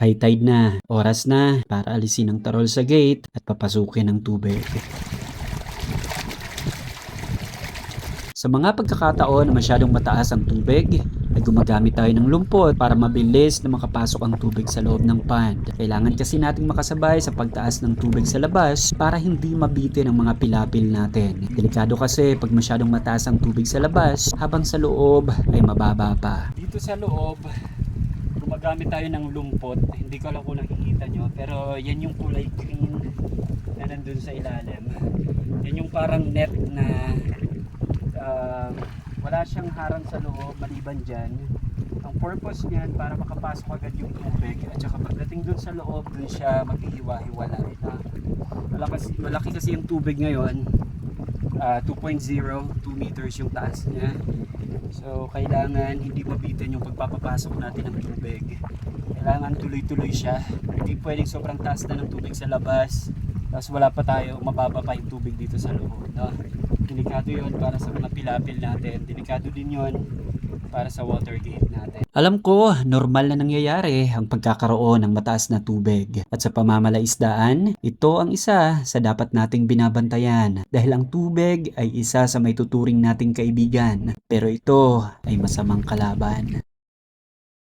High tide na. Oras na para alisin ang tarol sa gate at papasukin ang tubig. Sa mga pagkakataon na masyadong mataas ang tubig, ay gumagamit tayo ng lumpot para mabilis na makapasok ang tubig sa loob ng pond. Kailangan kasi nating makasabay sa pagtaas ng tubig sa labas para hindi mabitin ang mga pilapil natin. Delikado kasi pag masyadong mataas ang tubig sa labas habang sa loob ay mababa pa. Dito sa loob, gumagamit tayo ng lumpot. Hindi ko alam kung nakikita nyo, pero yan yung kulay green na nandun sa ilalim. Yan yung parang net na ah, wala siyang harang sa loob maliban dyan. Ang purpose niyan para makapasok agad yung tubig at saka pagdating dun sa loob dun siya maghihiwa-hiwala. Uh, malaki, malaki kasi yung tubig ngayon. Ah, 2.0, 2 meters yung taas niya. So kailangan hindi mabitin yung pagpapapasok natin ng tubig. Kailangan tuloy-tuloy siya. Hindi pwedeng sobrang taas na ng tubig sa labas. Tapos wala pa tayo, mababa pa yung tubig dito sa loob. No? Delikado yon para sa mga pilapil natin. Delikado din yon para sa water gate natin. Alam ko, normal na nangyayari ang pagkakaroon ng mataas na tubig. At sa pamamalaisdaan, ito ang isa sa dapat nating binabantayan dahil ang tubig ay isa sa may tuturing nating kaibigan. Pero ito ay masamang kalaban.